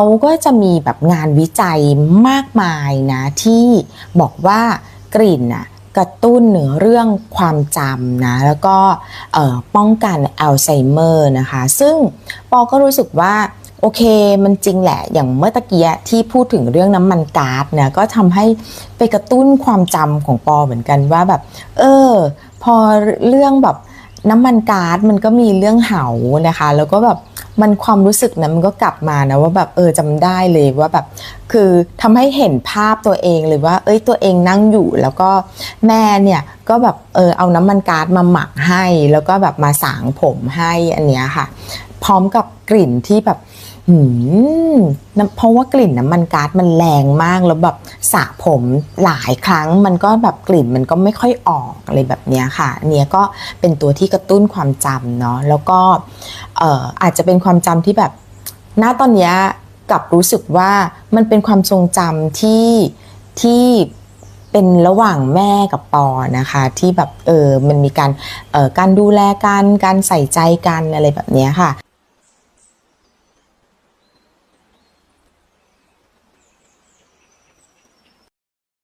เขาก็จะมีแบบงานวิจัยมากมายนะที่บอกว่ากลิ่นน่ะกระตุ้นเหนือเรื่องความจำนะแล้วก็ป้องกันอัลไซเมอร์นะคะ ซึ่งปอก็รู้สึกว่าโอเคมันจริงแหละ อย่างเมื่อตะเกี้ที่พูดถึงเรื่องน้ำมันก๊าซเนี่ยก็ทำให้ไปกระตุ้นความจำของปอเหมือนกันว่าแบบ เออ พอเรื่องแบบน้ำมันก๊าซมันก็มีเรื่องเหานะคะ แล้วก็แบบ มันความรู้สึกนะมันก็กลับมานะว่าแบบเออจำได้เลยว่าแบบ คือทำให้เห็นภาพตัวเองเลยว่า เอ้ยตัวเองนั่งอยู่แล้วก็แม่เนี่ยก็แบบเออเอาน้ำมันก๊าซมาหมักให้ แล้วก็แบบมาสางผมให้อันเนี้ยค่ะ พร้อมกับกลิ่นที่แบบ หืมเพราะว่ากลิ่นน้ำมันก๊าซมันแรงมากแล้วแบบสระผมหลายครั้งมันก็แบบกลิ่นมันก็ไม่ค่อยออกอะไรแบบนี้ค่ะ เนี้ยก็เป็นตัวที่กระตุ้นความจำเนาะแล้วก็เอ่ออาจจะเป็นความจำที่แบบณตอนเนี้ยกับรู้สึกว่ามันเป็นความทรงจำที่ที่เป็นระหว่างแม่กับปอนะคะ ที่แบบเออมันมีการเอ่อการดูแลกันการใส่ใจกันอะไรแบบนี้ค่ะ